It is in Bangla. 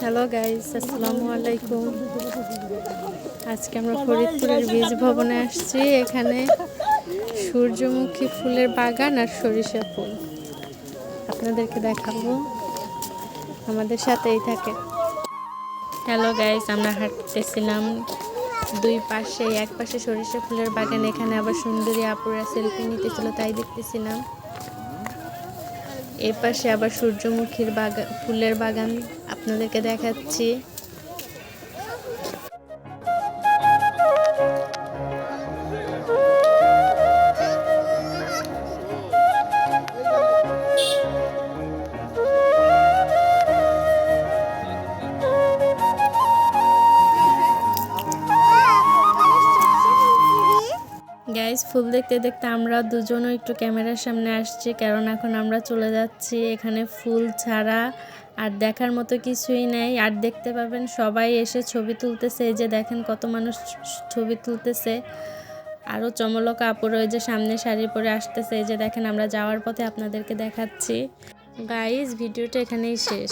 হ্যালো গাইস, আসসালামু আলাইকুম। আজকে আমরা ফরিদপুরের বীজ ভবনে আসছি। এখানে সূর্যমুখী ফুলের বাগান আর সরিষা ফুল। আপনাদেরকে দেখাবো। আমাদের সাথেই থাকে। হ্যালো গাইস, আমরা হাঁটতেছিলাম। দুই পাশে, এক পাশে সরিষা ফুলের বাগান। এখানে আবার সুন্দরী আপুরা সেলফি নিতেছিল, তাই দেখতেছিলাম। এই পাশে আবার সূর্যমুখীর বাগান ফুলের বাগান আপনাদেরকে দেখাচ্ছি। গাইস ফুল দেখতে দেখতে আমরা দুজনও একটু ক্যামেরার সামনে আসছি, কারণ এখন আমরা চলে যাচ্ছি এখানে ফুল ছাড়া, আর দেখার মতো কিছুই নেই। আর দেখতে পাবেন সবাই এসে ছবি তুলতেছে, এই যে দেখেন কত মানুষ ছবি তুলতেছে। আরও চমলক কাপড় ওই যে সামনে শাড়ি পরে আসতেছে, এই যে দেখেন আমরা যাওয়ার পথে আপনাদেরকে দেখাচ্ছি। গাইস ভিডিওটা এখানেই শেষ।